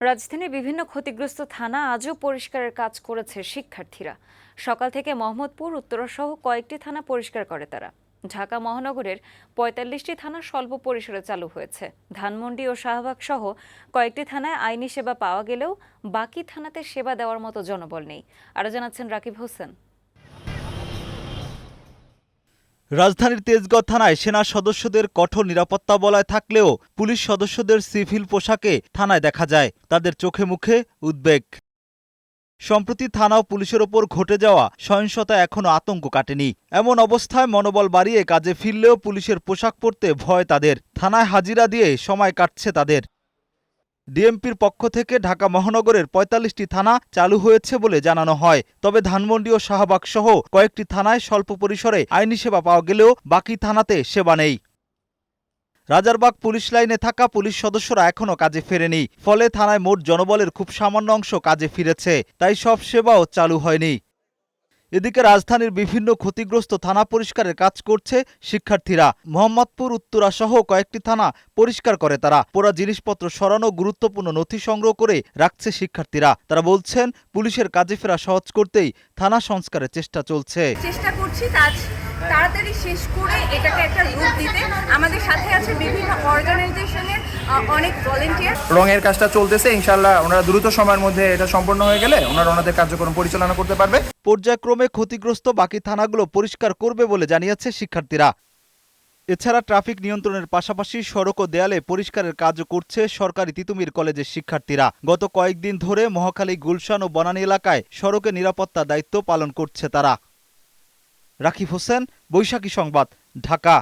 রাজধানীর বিভিন্ন ক্ষতিগ্রস্ত থানা আজও পরিষ্কারের কাজ করেছে শিক্ষার্থীরা। সকাল থেকে মোহাম্মদপুর, উত্তরাসহ কয়েকটি থানা পরিষ্কার করে তারা। ঢাকা মহানগরের পঁয়তাল্লিশটি থানা স্বল্প পরিসরে চালু হয়েছে। ধানমন্ডি ও শাহবাগ সহ কয়েকটি থানায় আইনি সেবা পাওয়া গেলেও বাকি থানাতে সেবা দেওয়ার মতো জনবল নেই। আরও জানাচ্ছেন রাকিব হোসেন। রাজধানীর তেজগাঁও থানায় সেনা সদস্যদের কঠোর নিরাপত্তা বলয় থাকলেও পুলিশ সদস্যদের সিভিল পোশাকে থানায় দেখা যায়। তাদের চোখে মুখে উদ্বেগ। সম্প্রতি থানা ও পুলিশের ওপর ঘটে যাওয়া সহিংসতা এখনও আতঙ্ক কাটেনি। এমন অবস্থায় মনোবল বাড়িয়ে কাজে ফিরলেও পুলিশের পোশাক পরতে ভয় তাদের। থানায় হাজিরা দিয়ে সময় কাটছে তাদের। ডিএমপির পক্ষ থেকে ঢাকা মহানগরের পঁয়তাল্লিশটি থানা চালু হয়েছে বলে জানানো হয়। তবে ধানমন্ডি ও শাহবাগ সহ কয়েকটি থানায় স্বল্প পরিসরে আইনি সেবা পাওয়া গেলেও বাকি থানাতে সেবা নেই। রাজারবাগ পুলিশ লাইনে থাকা পুলিশ সদস্যরা এখনও কাজে ফেরেনি। ফলে থানায় মোট জনবলের খুব সামান্য অংশ কাজে ফিরেছে, তাই সব সেবাও চালু হয়নি। এদিকে রাজধানীর বিভিন্ন ক্ষতিগ্রস্ত থানা পরিষ্কারের কাজ করছে শিক্ষার্থীরা। মোহাম্মদপুর, উত্তরা সহ কয়েকটি থানা পরিষ্কার করে তারা। পোড়া জিনিসপত্র সরানো গুরুত্বপূর্ণ নথি সংগ্রহ করে রাখছে শিক্ষার্থীরা। তারা বলছেন, পুলিশের কাজে ফেরা সহজ করতেই থানা সংস্কারের চেষ্টা চলছে। চেষ্টা করছি তাড়াতাড়ি শেষ করে এটাকে একটা রূপ দিতে। আমাদের সাথে আছে বিভিন্ন অর্গানাইজেশনের অনেক ভলেন্টিয়ার রঙের কাজটা চলতেছে ইনশাল্লাহ ওনারা দ্রুত সময়ের মধ্যে এটা সম্পন্ন হয়ে গেলে ওনারা ওনাদের কার্যক্রম পরিচালনা করতে পারবে। পর্যায়ক্রমে ক্ষতিগ্রস্ত বাকি থানাগুলো পরিষ্কার করবে বলে জানিয়েছে শিক্ষার্থীরা। এছাড়া ট্রাফিক নিয়ন্ত্রণের পাশাপাশি সড়ক ও দেয়ালে পরিষ্কারের কাজও করছে সরকারি তিতুমির কলেজের শিক্ষার্থীরা। গত কয়েকদিন ধরে মহাখালী গুলশান ও বনানী এলাকায় সড়কে নিরাপত্তা দায়িত্ব পালন করছে তারা। রাকিব হোসেন বৈশাখী সংবাদ ঢাকা।